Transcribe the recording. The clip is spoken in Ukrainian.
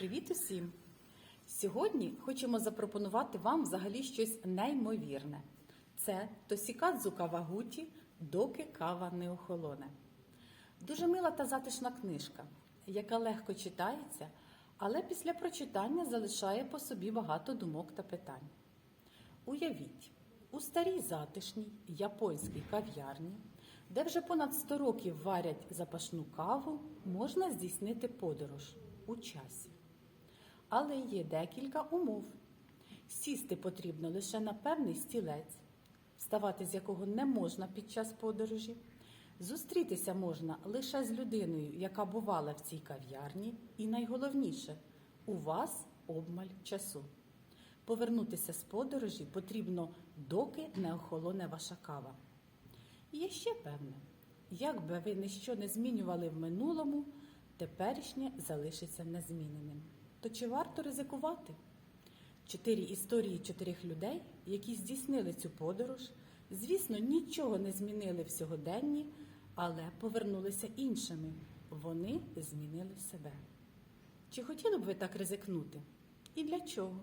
Привіт усім! Сьогодні хочемо запропонувати вам взагалі щось неймовірне. Це Тосікадзу Кавагуті, доки кава не охолоне. Дуже мила та затишна книжка, яка легко читається, але після прочитання залишає по собі багато думок та питань. Уявіть, у старій затишній японській кав'ярні, де вже понад 100 років варять запашну каву, можна здійснити подорож у часі. Але є декілька умов. Сісти потрібно лише на певний стілець, вставати з якого не можна під час подорожі. Зустрітися можна лише з людиною, яка бувала в цій кав'ярні, і найголовніше у вас обмаль часу. Повернутися з подорожі потрібно, доки не охолоне ваша кава. Є ще певне, як би ви ніщо не змінювали в минулому, теперішнє залишиться незміненим. То чи варто ризикувати? Чотири історії чотирьох людей, які здійснили цю подорож, звісно, нічого не змінили в сьогоденні, але повернулися іншими. Вони змінили себе. Чи хотіли б ви так ризикнути? І для чого?